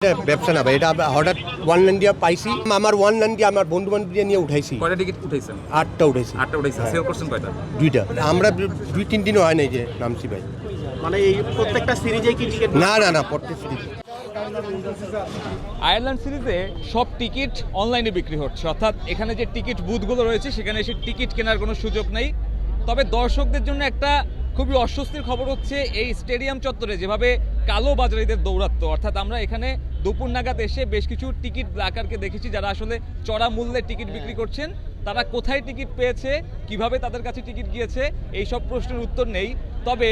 এটা ব্যবসা না ভাই এটা হঠাৎ ওয়ান লাইন দিয়ে পাইছি। আমার ওয়ান লাইন দিয়ে আমার বন্ধু বান্ধব দিয়ে নিয়ে উঠাইছি। কয়টা টিকিট উঠাইছেন? আটটা উঠাইছি। আটটা উঠাইছেন। সেল করছেন কয়টা? দুইটা। আমরা দুই তিন দিনও হয় নাই যে নামছি ভাই। মানে এই প্রত্যেকটা সিরিজে কি টিকিট না না না প্রত্যেক সিরিজ। আয়ারল্যান্ড সিরিজে সব টিকিট অনলাইনে বিক্রি হচ্ছে। অর্থাৎ এখানে যে টিকিট বুথগুলো রয়েছে সেখানে এসে টিকিট কেনার কোনো সুযোগ নেই। তবে দর্শকদের জন্য একটা খুবই অস্বস্তির খবর হচ্ছে এই স্টেডিয়াম চত্বরে যেভাবে কালো বাজারিদের দৌরাত্ম অর্থাৎ আমরা এখানে দুপুর নাগাদ এসে বেশ কিছু টিকিট ব্লাকারকে দেখেছি যারা আসলে চড়া মূল্যে টিকিট বিক্রি করছেন। তারা কোথায় টিকিট পেয়েছে কীভাবে তাদের কাছে টিকিট গিয়েছে এই সব প্রশ্নের উত্তর নেই। তবে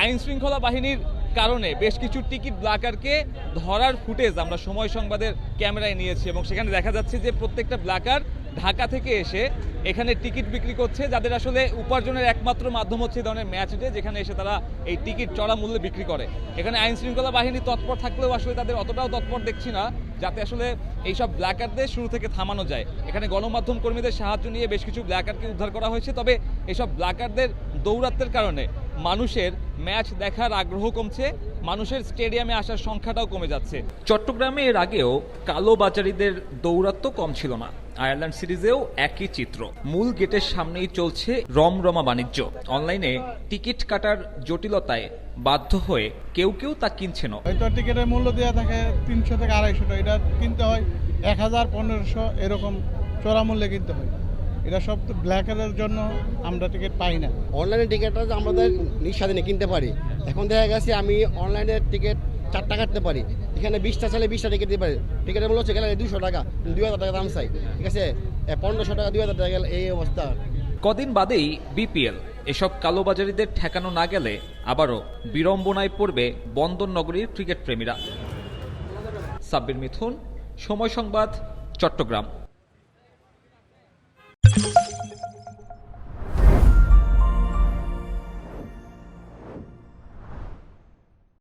আইন শৃঙ্খলা বাহিনীর কারণে বেশ কিছু টিকিট ব্লাকারকে ধরার ফুটেজ আমরা সময় সংবাদের ক্যামেরায় নিয়েছি এবং সেখানে দেখা যাচ্ছে যে প্রত্যেকটা ব্ল্যাকার ঢাকা থেকে এসে এখানে টিকিট বিক্রি করছে, যাদের আসলে উপার্জনের একমাত্র মাধ্যম হচ্ছে এই ধরনের ম্যাচ ডে যেখানে এসে তারা এই টিকিট চড়া মূল্যে বিক্রি করে। এখানে আইন শৃঙ্খলা বাহিনী তৎপর থাকলেও আসলে তাদের অতটাও তৎপর দেখছি না, যাতে আসলে এইসব ব্ল্যাকারদের শুরু থেকে থামানো যায়। এখানে গণমাধ্যম কর্মীদের সাহায্য নিয়ে বেশ কিছু ব্ল্যাকারকে উদ্ধার করা হয়েছে, তবে এইসব ব্ল্যাকারদের দৌরাত্মের কারণে মানুষের ম্যাচ দেখার আগ্রহ কমছে মানুষের স্টেডিয়ামে আসার সংখ্যাটাও কমে যাচ্ছে। চট্টগ্রামে এর আগেও কালো বাজারিদের দৌরাত্ম কম ছিল না। আয়ারল্যান্ড সিরিজেও একই চিত্র। মূল গেটের সামনেই চলছে রমরমা বাণিজ্য। অনলাইনে টিকিট কাটার জটিলতায় বাধ্য হয়ে কেউ কেউ তা কিনছে না। হয়তো টিকিটের মূল্য দেওয়া থাকে তিনশো থেকে আড়াইশো টাকা এটা কিনতে হয় এক হাজার পনেরোশো এরকম চড়া মূল্যে কিনতে হয়। এটা সব ব্ল্যাকের জন্য আমরা টিকিট পাই না। অনলাইনে টিকিটটা যে আমাদের নিঃস্বাধীনে কিনতে পারি। এখন দেখা গেছে আমি অনলাইনে টিকিট চারটা কাটতে পারি। এখানে বিশটা চাইলে বিশটা টিকিট দিতে পারি। টিকিটের মূল্য হচ্ছে গেলে দুশো টাকা দুই হাজার টাকা দাম চাই। ঠিক আছে? পনেরোশো টাকা দুই হাজার টাকা গেলে এই অবস্থা। কদিন বাদেই বিপিএল এসব কালোবাজারিদের ঠেকানো না গেলে আবারও বিড়ম্বনায় পড়বে বন্দর নগরীর ক্রিকেট প্রেমীরা। সাব্বির মিথুন সময় সংবাদ চট্টগ্রাম।